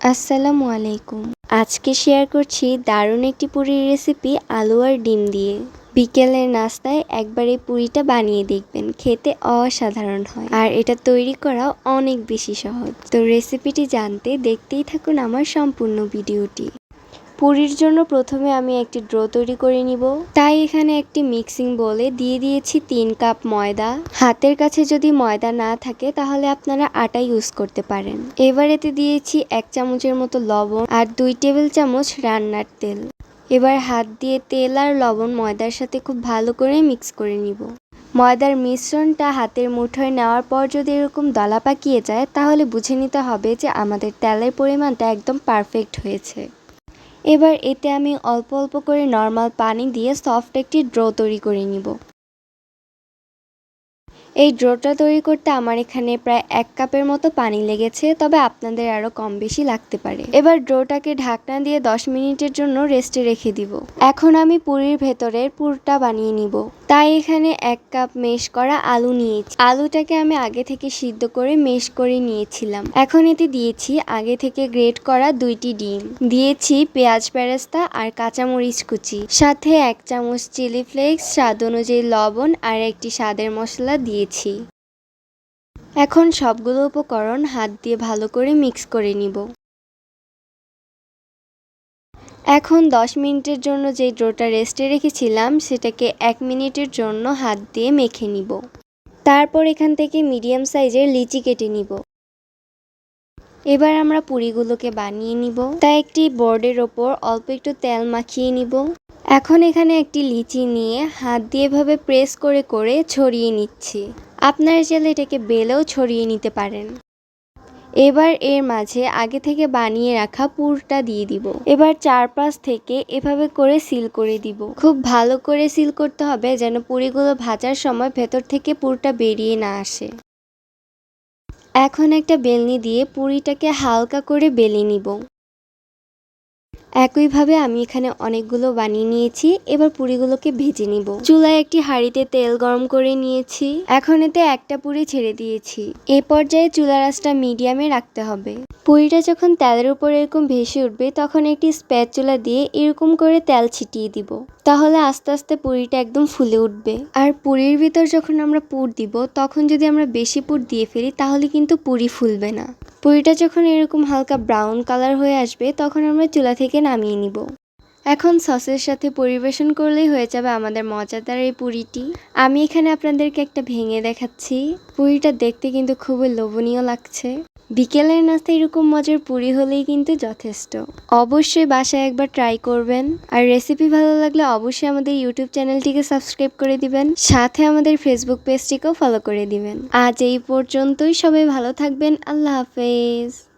আসসালামু আলাইকুম। আজকে শেয়ার করছি দারুণ একটি পুরীর রেসিপি আলু আর ডিম দিয়ে। বিকেলের নাস্তায় একবার এই পুরিটা বানিয়ে দেখবেন, খেতে অসাধারণ হয়। আর এটা তৈরি করা অনেক বেশি সহজ। তো রেসিপিটি জানতে দেখতেই থাকুন আমার সম্পূর্ণ ভিডিওটি। পুরির জন্য প্রথমে আমি একটি ড্র তৈরি করে নিব। তাই এখানে একটি মিক্সিং বলে দিয়ে দিয়েছি তিন কাপ ময়দা। হাতের কাছে যদি ময়দা না থাকে তাহলে আপনারা আটা ইউজ করতে পারেন। এবার এতে দিয়েছি এক চামচের মতো লবণ আর দুই টেবিল চামচ রান্নার তেল। এবার হাত দিয়ে তেল আর লবণ ময়দার সাথে খুব ভালো করে মিক্স করে নিব। ময়দার মিশ্রণটা হাতের মুঠোয় নেওয়ার পর যদি এরকম দলা পাকিয়ে যায় তাহলে বুঝে নিতে হবে যে আমাদের তেলের পরিমাণটা একদম পারফেক্ট হয়েছে। এবার এতে আমি অল্প অল্প করে নর্মাল পানি দিয়ে সফট একটি ড্রো তৈরি করে নিব। এই ড্রোটা তৈরি করতে আমার এখানে প্রায় এক কাপের মতো পানি লেগেছে, তবে আপনাদের আরও কম বেশি লাগতে পারে। এবার ড্রোটাকে ঢাকনা দিয়ে দশ মিনিটের জন্য রেস্টে রেখে দিব। এখন আমি পুরীর ভেতরের পুরটা বানিয়ে নিব। তাই এখানে এক কাপ মেশ করা আলু নিয়েছি। আলুটাকে আমি আগে থেকে সিদ্ধ করে মেশ করে নিয়েছিলাম। এখন এতে দিয়েছি আগে থেকে গ্রেট করা দুইটি ডিম। দিয়েছি পেঁয়াজ পেরেস্তা আর কাঁচামরিচ কুচি। সাথে এক চামচ চিলি ফ্লেক্স, স্বাদ অনুযায়ী লবণ আর একটি স্বাদের মশলা দিয়েছি। এখন সবগুলো উপকরণ হাত দিয়ে ভালো করে মিক্স করে নিব। এখন দশ মিনিটের জন্য যে ডোটা রেস্টে রেখেছিলাম, সেটাকে এক মিনিটের জন্য হাত দিয়ে মেখে নিব। তারপর এখান থেকে মিডিয়াম সাইজের লিচি কেটে নিব। এবার আমরা পুরিগুলোকে বানিয়ে নিব। তাই একটি বোর্ডের ওপর অল্প একটু তেল মাখিয়ে নিব। এখন এখানে একটি লিচি নিয়ে হাত দিয়ে এভাবে প্রেস করে করে ছড়িয়ে নিচ্ছি। আপনারা চাইলে এটাকে বেলেও ছড়িয়ে নিতে পারেন। এবার এর মাঝে আগে থেকে বানিয়ে রাখা পুরটা দিয়ে দিব। এবার চারপাশ থেকে এভাবে করে সিল করে দিব। খুব ভালো করে সিল করতে হবে যেন পুরিগুলো ভাজার সময় ভেতর থেকে পুরটা বেরিয়ে না আসে। এখন একটা বেলনি দিয়ে পুরিটাকে হালকা করে বেলে নিব। একইভাবে আমি এখানে অনেকগুলো বানিয়ে নিয়েছি। এবার পুরিগুলোকে ভেজে নিব। চুলায় একটি হাঁড়িতে তেল গরম করে নিয়েছি। এখন এতে একটা পুরি ছেড়ে দিয়েছি। এ পর্যায়ে চুলা রাসটা মিডিয়ামে রাখতে হবে। পুরিটা যখন তেলের উপর এরকম ভেসে উঠবে, তখন একটি স্প্যাচুলা দিয়ে এরকম করে তেল ছিটিয়ে দিব। তাহলে আস্তে আস্তে পুরিটা একদম ফুলে উঠবে। আর পুরির ভিতর যখন আমরা পুর দিব, তখন যদি আমরা বেশি পুর দিয়ে ফেলি, তাহলে কিন্তু পুরি ফুলবে না। পুরিটা যখন এরকম হালকা ব্রাউন কালার হয়ে আসবে, তখন আমরা চুলা থেকে নামিয়ে নিব। এখন সসের সাথে পরিবেশন করলেই হয়ে যাবে আমাদের মজাদার এই পুরিটি। আমি এখানে আপনাদেরকে একটা ভেঙে দেখাচ্ছি। পুরিটা দেখতে কিন্তু খুবই লোভনীয় লাগছে। বিকেলের নাস্তা এরকম মজার পুরি হলেই কিন্তু যথেষ্ট। অবশ্যই বাসায় একবার ট্রাই করবেন। আর রেসিপি ভালো লাগলে অবশ্যই আমাদের ইউটিউব চ্যানেলটিকে সাবস্ক্রাইব করে দিবেন। সাথে আমাদের ফেসবুক পেজটিকেও ফলো করে দিবেন। আজ এই পর্যন্তই। সবাই ভালো থাকবেন। আল্লাহ হাফেজ।